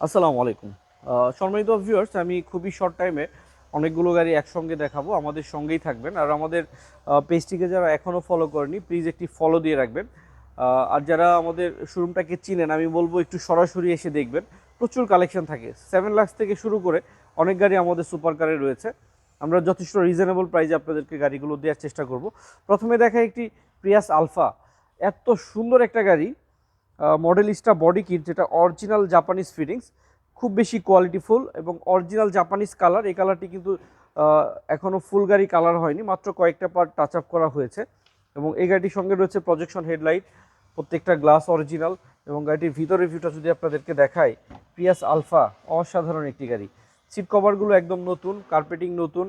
আসসালামু আলাইকুম। সম্মানিত ভিউয়ার্স আমি খুবই শর্ট টাইমে অনেকগুলো গাড়ি একসঙ্গে দেখাবো, আমাদের সঙ্গেই থাকবেন। আর আমাদের পেজটিকে যারা এখনও ফলো করেনি প্লিজ একটি ফলো দিয়ে রাখবেন। আর যারা আমাদের শোরুমটাকে চিনেন, আমি বলব একটু সরাসরি এসে দেখবেন। প্রচুর কালেকশন থাকে। সেভেন লাক্স থেকে শুরু করে অনেক গাড়ি আমাদের সুপার কারে রয়েছে। আমরা যথেষ্ট রিজনেবল প্রাইসে আপনাদেরকে গাড়িগুলো দেওয়ার চেষ্টা করব। প্রথমে দেখা একটি প্রিয়াস আলফা এত সুন্দর একটা গাড়ি মডেলিস্টা বডি কিট যেটা অরিজিনাল জাপানিজ ফিটিংস খুব বেশি কোয়ালিটিফুল এবং অরিজিনাল জাপানিজ কালার এই কালারটি কিন্তু এখনও এখনও ফুল গাড়ি কালার হয়নি, মাত্র কয়েকটা পার্ট টাচ আপ করা হয়েছে। এবং এই গাড়িটির সঙ্গে রয়েছে প্রজেকশন হেডলাইট প্রত্যেকটা গ্লাস অরিজিনাল এবং গাড়িটির ভিতরে ভিউটা যদি আপনাদেরকে দেখাই প্রিয়াস আলফা অসাধারণ একটি গাড়ি। সিট কভারগুলো একদম নতুন কার্পেটিং নতুন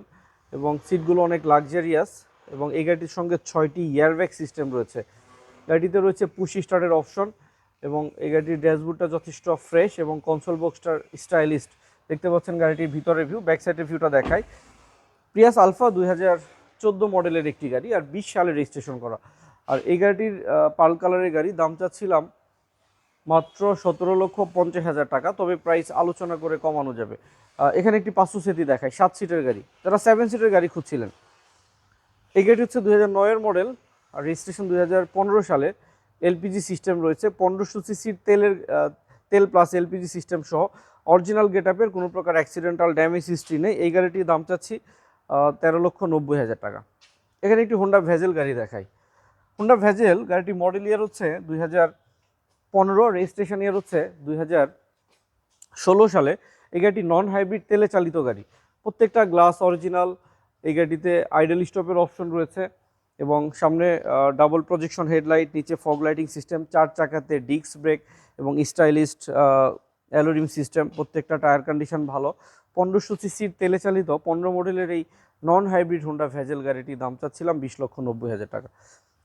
এবং সিটগুলো অনেক লাক্সারিয়াস এবং এই গাড়িটির সঙ্গে ছয়টি এয়ারব্যাগ সিস্টেম রয়েছে। গাড়িটিতে রয়েছে পুশ স্টার্টের অপশন এবং এই গাড়িটির ড্যাশবোর্ডটা যথেষ্ট ফ্রেশ এবং কনসোল বক্সটার স্টাইলিস্ট দেখতে পাচ্ছেন গাড়িটির ভিতরের ভিউ ব্যাক সাইডের ভিউটা দেখায় প্রিয়াস আলফা দুই হাজার চোদ্দ মডেলের একটি গাড়ি আর বিশ সালে রেজিস্ট্রেশন করা। আর এই গাড়িটির পাল কালারের গাড়ি, দাম চাচ্ছিলাম মাত্র সতেরো লক্ষ পঞ্চাশ হাজার টাকা, তবে প্রাইস আলোচনা করে কমানো যাবে। এখানে একটি পাঁচশো সেতি দেখায় সাত সিটের গাড়ি। তারা সেভেন সিটের গাড়ি খুঁজছিলেন। এই গাড়িটি হচ্ছে দুই হাজার নয়ের মডেল আর রেজিস্ট্রেশন দুই হাজার পনেরো সালে। এলপিজি সিস্টেম রয়েছে, পনেরোশো সিসির তেলের তেল প্লাস এলপিজি সিস্টেম সহ। অরিজিনাল গেট আপের কোনো প্রকার অ্যাক্সিডেন্টাল ড্যামেজ হিস্ট্রি নেই। এই গাড়িটির দাম চাচ্ছি তেরো লক্ষ নব্বই হাজার টাকা। এখানে একটি হোন্ডা ভেজেল গাড়ি দেখাই। হোন্ডা ভেজেল গাড়িটি মডেল ইয়ার হচ্ছে দুই হাজার পনেরো রেজিস্ট্রেশন ইয়ার হচ্ছে দুই হাজার ষোলো সালে। এই গাড়িটি নন হাইব্রিড তেলে চালিত গাড়ি। প্রত্যেকটা গ্লাস অরিজিনাল এই গাড়িটিতে আইডেল স্টপের অপশন রয়েছে। এবং সামনে ডাবল প্রজেকশন হেডলাইট নিচে ফগ লাইটিং সিস্টেম চার চাকাতে ডিস্ক ব্রেক এবং স্টাইলিস্ট অ্যালোরিম সিস্টেম প্রত্যেকটা টায়ার কন্ডিশন ভালো। পনেরোশো সিসির তেলে চালিত পনেরো মডেলের এই নন হাইব্রিড হোন্ডা ভেজেল গাড়িটির দাম চাচ্ছিলাম বিশ লক্ষ নব্বই হাজার টাকা।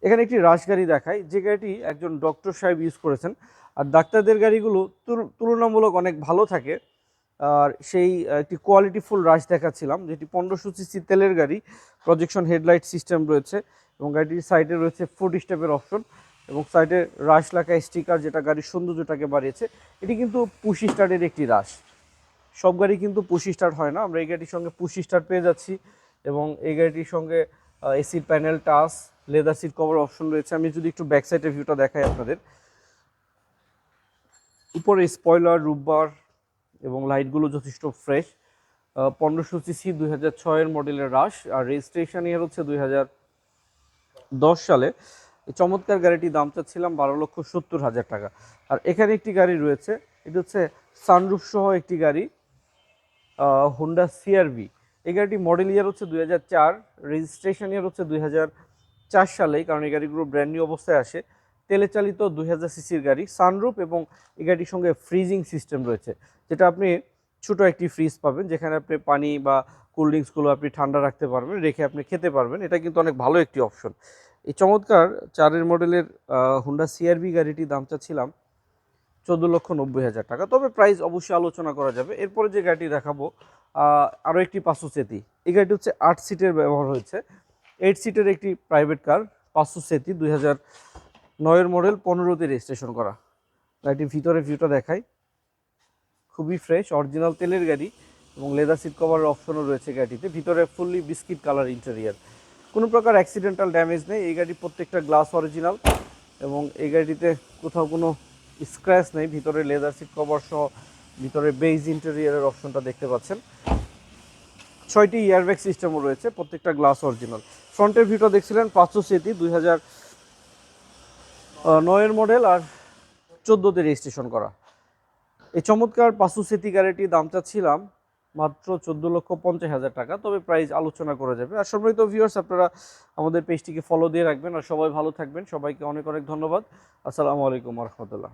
এখানে একটি রাশ গাড়ি দেখায় যে গাড়িটি একজন ডক্টর সাহেব ইউজ করেছেন। আর ডাক্তারদের গাড়িগুলো তুল- তুলনামূলক অনেক ভালো থাকে। আর সেই একটি কোয়ালিটিফুল রাশ দেখাচ্ছিলাম, যেটি পনেরোশো সিসি তেলের গাড়ি প্রজেকশন হেডলাইট সিস্টেম রয়েছে এবং গাড়িটির সাইডে রয়েছে ফুড স্টেপের অপশন এবং সাইডে রাশ লাখা স্টিকার যেটা গাড়ির সৌন্দর্যটাকে বাড়িয়েছে, এটি কিন্তু পুশি স্টার্টের একটি রাশ সব গাড়ি কিন্তু পুশি স্টার্ট হয় না, আমরা এই গাড়িটির সঙ্গে পুশি স্টার্ট পেয়ে যাচ্ছি এবং এই গাড়িটির সঙ্গে AC panel touch leather seat cover option রয়েছে। আমি যদি একটু ব্যাক সাইডের ভিউটা দেখাই আপনাদের। উপরে স্পয়লার রুববার এবং লাইটগুলো যথেষ্ট ফ্রেশ। পনেরোশো সিসি দুই হাজার ছয়ের মডেলের রাশ, আর রেজিস্ট্রেশন ইয়ার হচ্ছে দুই হাজার দশ সালে। চমৎকার গাড়িটির দাম চাচ্ছিলাম বারো লক্ষ সত্তর হাজার টাকা। আর এখানে একটি গাড়ি রয়েছে, এটি হচ্ছে সানরুফ সহ একটি গাড়ি হোন্ডা সিআরভি এই গাড়িটি মডেল ইয়ার হচ্ছে দুই হাজার চার রেজিস্ট্রেশন ইয়ার হচ্ছে দুই হাজার চার সালেই, কারণ এই গাড়িগুলো ব্র্যান্ড নিউ অবস্থায় আসে। তেলে চালিত দুই হাজার সিসির গাড়ি সানরুফ এবং এই গাড়িটির সঙ্গে ফ্রিজিং সিস্টেম রয়েছে, যেটা আপনি ছোট একটি ফ্রিজ পাবেন, যেখানে আপনি পানি বা কোল্ড ড্রিঙ্কসগুলো আপনি ঠান্ডা রাখতে পারবেন, রেখে আপনি খেতে পারবেন। এটা কিন্তু অনেক ভালো একটি অপশন এই চমৎকার চারের মডেলের হুন্ডা সিআরবি গাড়িটির দাম চাচ্ছিলাম চোদ্দ লক্ষ নব্বই হাজার টাকা। তবে প্রাইস অবশ্যই আলোচনা করা যাবে। এরপরে যে গাড়িটি দেখাবো আরও একটি পাঁচশো সেতি এই গাড়িটি হচ্ছে আট সিটের ব্যবহার হয়েছে। এইট সিটের একটি প্রাইভেট কার পাঁচশো সেতি দুই হাজার নয়ের মডেল পনেরোতে রেজিস্ট্রেশন করা। গাড়িটির ভিতরে ভিউটা দেখাই। খুবই ফ্রেশ অরিজিনাল তেলের গাড়ি এবং লেদার সিট কভারের অপশনও রয়েছে গাড়িটিতে। ভিতরে ফুললি বিস্কিট কালার ইন্টেরিয়ার কোনো প্রকার অ্যাক্সিডেন্টাল ড্যামেজ নেই। এই গাড়ির প্রত্যেকটা গ্লাস অরিজিনাল এবং এই গাড়িটিতে কোথাও কোনো স্ক্র্যাচ নেই। ভিতরে লেদার সিট কভার সহ ভিতরে বেইজ ইন্টেরিয়ারের অপশনটা দেখতে পাচ্ছেন। ছয়টি এয়ারব্যাগ সিস্টেমও রয়েছে, প্রত্যেকটা গ্লাস অরিজিনাল ফ্রন্টের ভিউটা দেখছিলেন পাঁচশো সেতি দুই হাজার নয়ের মডেল আর চোদ্দোতে রেজিস্ট্রেশন করা। এই চমৎকার পাঁচশো সেতি গাড়িটির দাম চাচ্ছিলাম মাত্র চোদ্দ লক্ষ পঞ্চাশ হাজার টাকা, তবে প্রাইস আলোচনা করা যাবে। আর সম্মানিত ভিউয়ার্স আপনারা আমাদের পেজটিকে ফলো দিয়ে রাখবেন, আর সবাই ভালো থাকবেন। সবাইকে অনেক অনেক ধন্যবাদ। আসসালামু আলাইকুম রহমতুল্লাহ।